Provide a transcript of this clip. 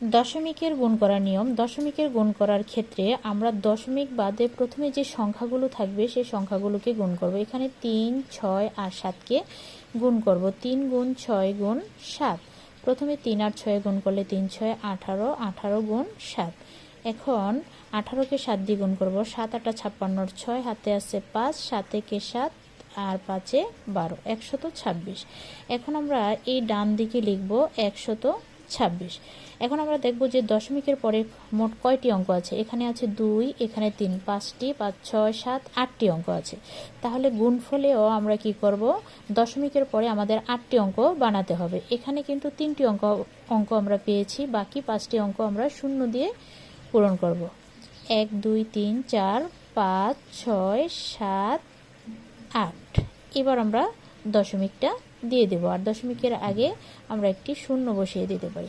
দশমিকের গুণ করার নিয়ম। দশমিকের গুণ করার ক্ষেত্রে আমরা দশমিক বাদে প্রথমে যে সংখ্যাগুলো থাকবে, সেই সংখ্যাগুলোকে গুণ করব। এখানে তিন, ছয় আর সাতকে গুণ করব। তিন গুণ ছয় গুণ সাত। প্রথমে তিন আর ছয় গুণ করলে তিন, ছয়, আঠারো আঠারো গুণ সাত। এখন আঠারোকে সাত দিয়ে গুণ করব। সাত আটা ছাপ্পান্নর ছয়, হাতে আছে পাঁচ, সাতে কে সাত আর পাঁচে বারো। একশত ছাব্বিশ। এখন আমরা এই ডান দিকে লিখব একশত ছাব্বিশ। এখন আমরা দেখব যে দশমিকের পরে মোট কয়টি অঙ্ক আছে? এখানে আছে দুই, এখানে তিন, পাঁচটি, পাঁচ, ছয়, সাত, আটটি অঙ্ক আছে। তাহলে গুণফলেও আমরা কি করব? দশমিকের পরে আমাদের আটটি অঙ্ক বানাতে হবে। এখানে কিন্তু তিনটি অঙ্ক অঙ্ক আমরা পেয়েছি। বাকি পাঁচটি অঙ্ক আমরা শূন্য দিয়ে পূরণ করব। এক, দুই, তিন, চার, পাঁচ, ছয়, সাত, আট। এবার আমরা দশমিকটা দিয়ে দেব। আর দশমিকের আগে আমরা একটি শূন্য বসিয়ে দিতে পারি।